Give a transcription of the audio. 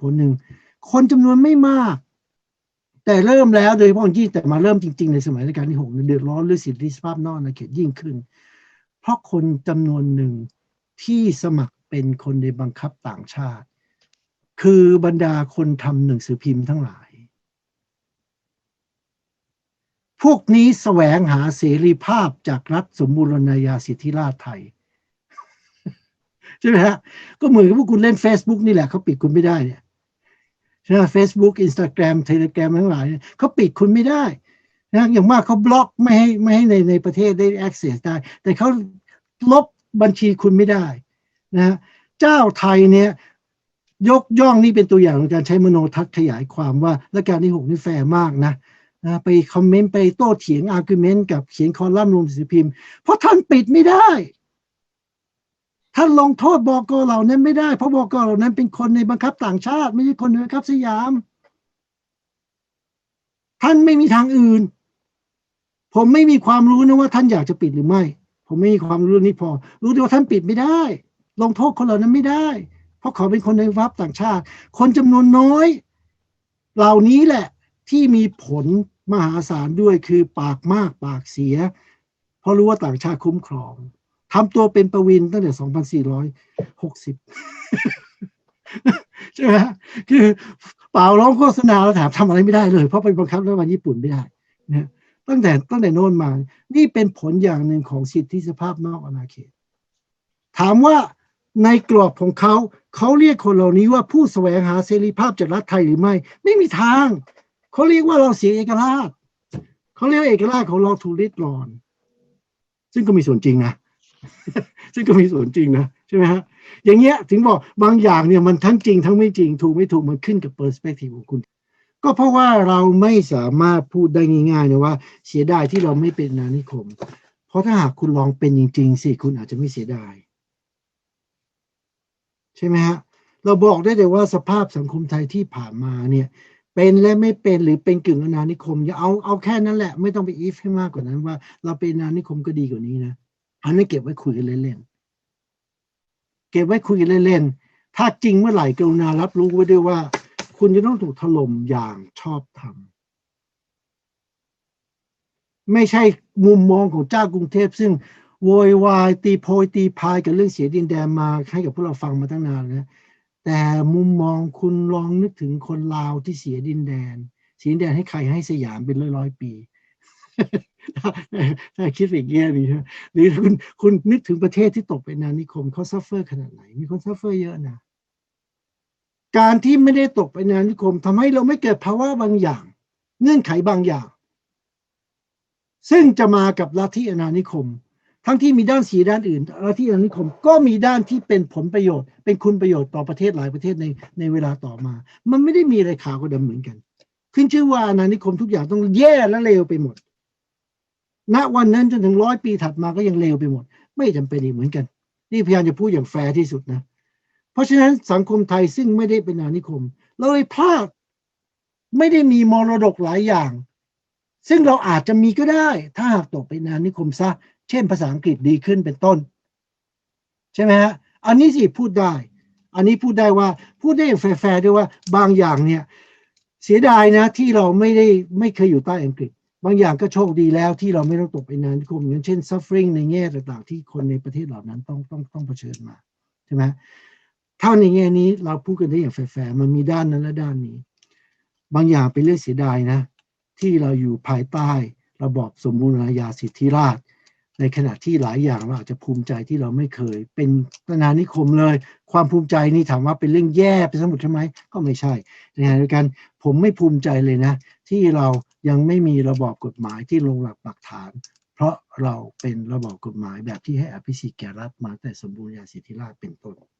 ผลหนึ่งคนจำนวนไม่มาก แต่เริ่มแล้วโดยเฉพาะยิ่งแต่มาเริ่มจริง ๆ ในสมัยรัชกาลที่หกเดือดร้อนเรื่องสิทธิสภาพนอกอาณาเขตยิ่งขึ้น เพราะคนจำนวนหนึ่งที่สมัครเป็นคนในบังคับต่างชาติ คือบรรดาคนทำหนังสือพิมพ์ทั้งหลาย พวกนี้แสวงหาเสรีภาพจากรัฐสมบูรณาญาสิทธิราชไทยใช่ไหมฮะก็เหมือนกับพวกคุณเล่น Facebook นี่แหละเขาปิดคุณไม่ได้เนี่ย ใช่ไหม Facebook Instagram Telegram ทั้งหลายเขาปิดคุณไม่ได้นะอย่างมากเขาบล็อกไม่ให้ไม่ให้ในในประเทศได้ access ได้ แต่เขาลบบัญชีคุณไม่ได้นะเจ้าไทยเนี่ยยกย่องนี่เป็นตัวอย่างของการใช้มโนทัศน์ขยายความว่าและการที่หกนี่แฟร์มากนะนะไปคอมเมนต์ไปโต้เถียงอาร์กิวเมนต์กับเขียนคอลัมน์รวมสือพิมพ์ เพราะท่านปิดไม่ได้ ท่านลงโทษบอกเหล่านั้นไม่ได้ เพราะบอกเหล่านั้นเป็นคนในบังคับต่างชาติ ไม่ใช่คนในบังคับสยาม ท่านไม่มีทางอื่น ผมไม่มีความรู้นะว่าท่านอยากจะปิดหรือไม่ ผมไม่มีความรู้นี้พอ รู้แต่ว่าท่านปิดไม่ได้ ลงโทษคนเหล่านั้นไม่ได้ เพราะเขาเป็นคนในวับต่างชาติ คนจำนวนน้อย เหล่านี้แหละที่มีผลมหาศาลด้วยคือปากมากปากเสีย เพราะรู้ว่าต่างชาติคุ้มครอง ทำตัวเป็นประวินตั้งแต่ 2460 ใช่ไหมคือเปล่าร้องโฆษณาแล้วแถมทำอะไรไม่ได้เลย เพราะไปบังคับรัฐบาลญี่ปุ่นไม่ได้นะตั้งแต่ตั้งแต่โน่นมา นี่เป็นผลอย่างหนึ่งของสิทธิสภาพนอกอาณาเขต ถามว่าในกรอบของเขา เขาเรียกคนเหล่านี้ว่าผู้แสวงหาเสรีภาพจากรัฐไทยหรือไม่ ไม่มีทาง เขาเรียกว่าเราเสียเอกราช เขาเรียกเอกราชของเราถูกริดรอน ซึ่งก็มีส่วนจริงนะ ซึ่งก็มีส่วนจริงนะใช่ไหมฮะอย่างเงี้ยถึงบอกบางอย่างเนี่ยมันทั้งจริงทั้งไม่จริงถูกไม่ถูกมันขึ้นกับเปอร์สเปกทีฟของคุณ ก็เพราะว่าเราไม่สามารถพูดได้ง่ายๆนะว่าเสียดายที่เราไม่เป็นอานิคม เพราะถ้าหากคุณลองเป็นจริงๆสิคุณอาจจะไม่เสียดาย ใช่ไหมฮะเราบอกได้เลยว่าสภาพสังคมไทยที่ผ่านมาเนี่ย เป็นและไม่เป็นหรือเป็นกึ่งอาณานิคมอย่าเอาเอาแค่นั้นแหละ ไม่ต้องไปอีฟให้มากกว่านั้นว่า เราเป็นอาณานิคมก็ดีกว่านี้นะ อันนี้เก็บไว้คุยกันเล่นๆเก็บไว้คุยกันเล่นๆถ้าจริงเมื่อไหร่กรุณารับรู้ไว้ด้วยว่า คุณจะต้องถูกถล่มอย่างชอบธรรมไม่ใช่มุมมองของเจ้ากรุงเทพซึ่งโวยวายตีโพยตีพายกับเรื่องเสียดินแดนมาให้กับพวกเราฟังมาตั้งนานแล้วแต่มุมมองคุณลองนึกถึงคนลาวที่เสียดินแดน เสียดินแดนให้ใครให้สยามเป็นร้อยร้อยปี ถ้าคิดอย่างเงี้ยนี่หรือคุณคุณนึกถึงประเทศที่ตกเป็นอาณานิคมเขาซัฟเฟอร์ขนาดไหน มีคนซัฟเฟอร์เยอะนะ การที่ไม่ได้ตกเป็นอาณานิคมทำให้เราไม่เกิดภาวะบางอย่าง เงื่อนไขบางอย่าง ซึ่งจะมากับลัทธิอาณานิคม ทั้งที่มีด้านเสียด้านอื่นลัทธิอาณานิคม ก็มีด้านที่เป็นผลประโยชน์ เป็นคุณประโยชน์ต่อประเทศหลายประเทศในในเวลาต่อมา มันไม่ได้มีอะไรขาวกับดำเหมือนกัน ขึ้นชื่อว่าอาณานิคมทุกอย่างต้องแย่และเลวไปหมด ณวันนั้นจนถึงร้อยปีถัดมาก็ยังเลวไปหมด ไม่จำเป็นอีกเหมือนกัน นี่พยายามจะพูดอย่างแฟร์ที่สุดนะ เพราะฉะนั้นสังคมไทยซึ่งไม่ได้เป็นอาณานิคมเราเลยพลาดไม่ได้มีมรดกหลายอย่าง ซึ่งเราอาจจะมีก็ได้ ถ้าหากตกเป็นอาณานิคมซะ เช่นภาษาอังกฤษดีขึ้นเป็นต้น ใช่ไหมฮะอันนี้สิพูดได้ อันนี้พูดได้ว่าพูดได้อย่างแฟร์ๆด้วยว่าบางอย่างเนี่ย เสียดายนะที่เราไม่ได้ไม่เคยอยู่ใต้อังกฤษ บางอย่างก็โชคดีแล้วที่เราไม่ต้องตกเป็นานิคมอย่างเช่น suffering ในแง่ต่างๆ ที่คนในประเทศเหล่านั้นต้องต้องต้องเผชิญมาใช่ไหมถ้าในแง่นี้เราพูดกันได้อย่างแฟร์ๆมันมีด้านนั้นและด้านนี้ บางอย่างเป็นเรื่องเสียดายนะ ที่เราอยู่ภายใต้ระบอบสมบูรณาญาสิทธิราชในขณะที่หลายอย่างเราอาจจะภูมิใจที่เราไม่เคย เป็นอาณานิคมเลย ความภูมิใจนี่ถามว่าเป็นเรื่องแย่เป็นสมุดใช่ไหมก็ไม่ใช่ในขณะเดียวกันผมไม่ภูมิใจเลยนะ ที่เรา ยังไม่มีระบอบกฎหมายที่ลงหลักปักฐาน เพราะเราเป็นระบอบกฎหมายแบบที่ให้อภิสิทธิ์แก่รัฐมาแต่สมบูรณาสิทธิราชเป็นต้น